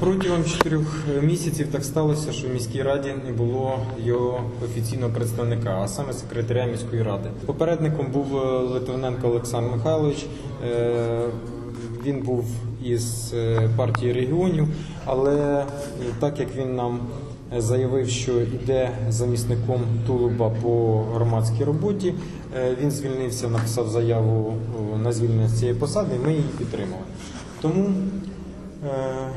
Протягом чотирьох місяців так сталося, що в міській раді не було його офіційного представника, а саме секретаря міської ради. Попередником був е, Литвиненко Олександр Михайлович. Е, Він був із е, партії регіонів, але е, так як він нам е, заявив, що йде замісником Тулуба по громадській роботі, е, він звільнився, написав заяву на звільнення з цієї посади, і ми її підтримали. Тому Е,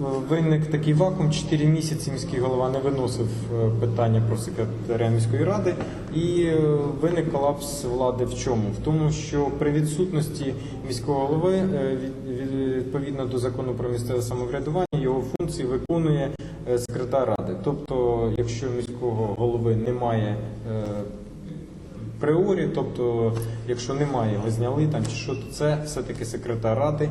Виник такий вакуум. Чотири місяці міський голова не виносив е, питання про секретаря міської ради, і е, виник колапс влади в чому? В тому, що при відсутності міського голови е, від- від- відповідно до закону про місцеве самоврядування його функції виконує секретар ради. Тобто, якщо міського голови немає. Приорі, тобто, якщо немає, його зняли там чи що, то це все-таки секретар ради,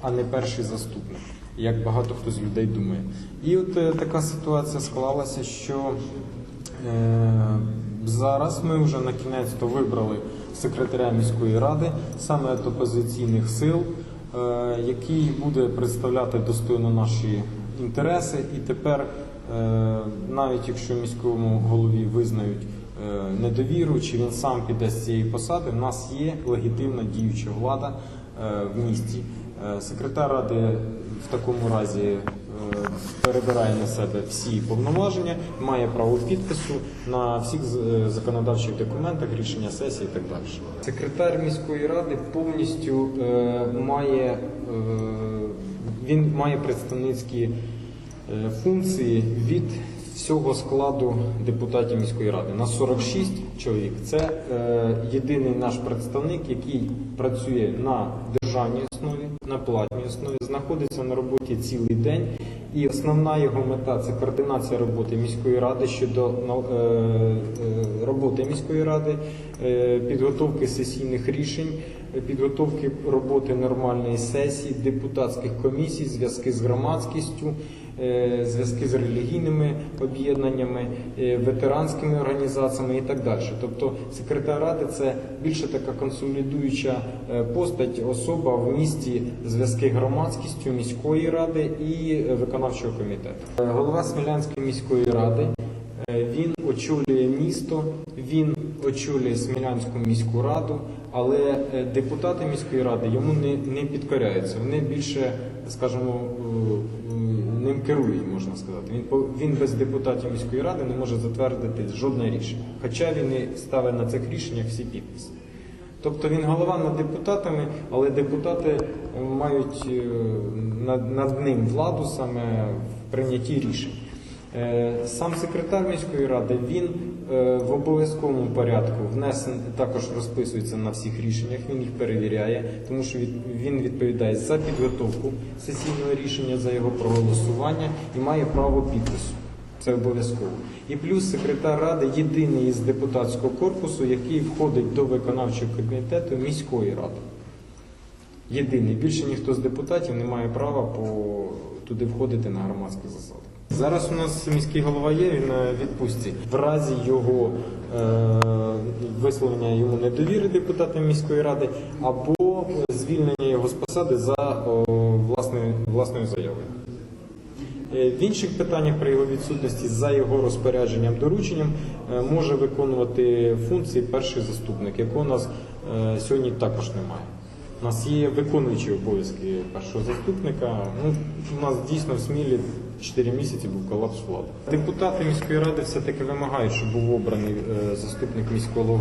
а не перший заступник, як багато хто з людей думає. І от е, така ситуація склалася, що е, зараз ми вже на кінець то вибрали секретаря міської ради, саме від опозиційних сил, е, який буде представляти достойно наші інтереси. І тепер, навіть якщо міському голові визнають недовіру, чи він сам піде з цієї посади, в нас є легітимна діюча влада в місті. Секретар ради в такому разі е, перебирає на себе всі повноваження, має право підпису на всіх е, законодавчих документах, рішення сесії і так далі. Секретар міської ради повністю е, має він має представницькі функції від всього складу депутатів міської ради. Нас 46 чоловік. Це єдиний наш представник, який працює на державній основі, на платній основі, знаходиться на роботі цілий день. І основна його мета це координація роботи міської ради щодо е, е, роботи міської ради, е, підготовки сесійних рішень, підготовки роботи нормальної сесії, депутатських комісій, зв'язки з громадськістю, е, зв'язки з релігійними об'єднаннями, е, ветеранськими організаціями і так далі. Тобто секретар ради це більше така консолідуюча е, постать, особа в місті зв'язки громадськістю міської ради і виконавчого комітету. Голова Смілянської міської ради. Він очолює місто, він очолює Смілянську міську раду, але е, депутати міської ради йому не, не підкоряються. Вони більше, скажімо, е, е, ним керують, можна сказати. Він він без депутатів міської ради не може затвердити жодне рішення. Хоча він і ставить на цих рішеннях всі підписи. Тобто він голова над депутатами, але депутати мають над, над ним владу саме в прийнятті рішень. Е, Сам секретар міської ради він е, в обов'язковому порядку внесен також розписується на всіх рішеннях. Він їх перевіряє, тому що він відповідає за підготовку сесійного рішення, за його проголосування і має право підпису. Це обов'язково. І плюс секретар ради єдиний із депутатського корпусу, який входить до виконавчого комітету міської ради. Єдиний. Більше ніхто з депутатів не має права по туди входити на громадські засади. Зараз у нас міський голова є, він відпустці. В разі його е, висловлення йому недовіри депутатам міської ради або звільнення його з посади за о, власною, власною заявою. Е, В інших питаннях при його відсутності за його розпорядженням дорученням е, може виконувати функції перший заступник, якого у нас е, сьогодні також немає. У нас є виконуючі обов'язки першого заступника. Ну, у нас дійсно в Смілі 4 місяці був колапс влади. Депутати міської ради все-таки вимагають, щоб був обраний е, заступник міського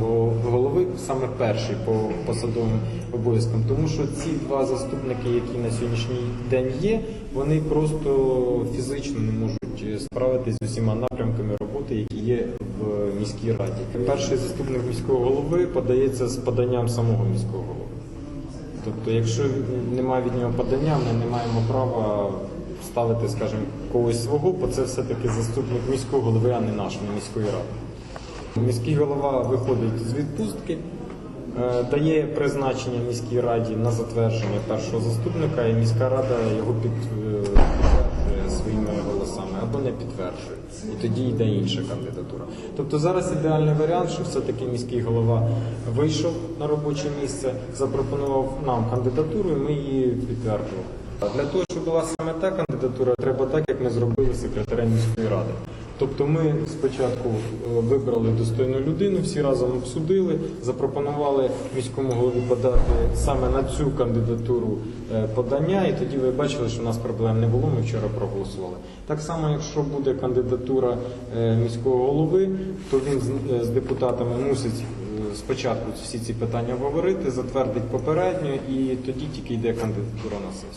голови, саме перший по посадовим обов'язкам, тому що ці два заступники, які на сьогоднішній день є, вони просто фізично не можуть справитися з усіма напрямками роботи, які є в міській раді. Перший заступник міського голови подається з поданням самого міського голови. Тобто, якщо немає від нього подання, ми не маємо права ставити, скажімо, когось свого, бо це все-таки заступник міського голови, а не нашої міської ради. Міський голова виходить з відпустки, е, дає призначення міській раді на затвердження першого заступника, і міська рада його під, або не підтверджує. І тоді йде інша кандидатура. Тобто зараз ідеальний варіант, що все-таки міський голова вийшов на робоче місце, запропонував нам кандидатуру, і ми її підтвердили. Для того, щоб була саме та кандидатура, треба так, як ми зробили секретаря міської ради. Тобто ми спочатку е, вибрали достойну людину, всі разом обсудили, запропонували міському голові подати саме на цю кандидатуру е, подання, і тоді ви бачили, що у нас проблем не було. Ми вчора проголосували. Так само, якщо буде кандидатура е, міського голови, то він з- депутатами мусить спочатку всі ці питання обговорити, затвердить попередньо, і тоді тільки йде кандидатура на сесію.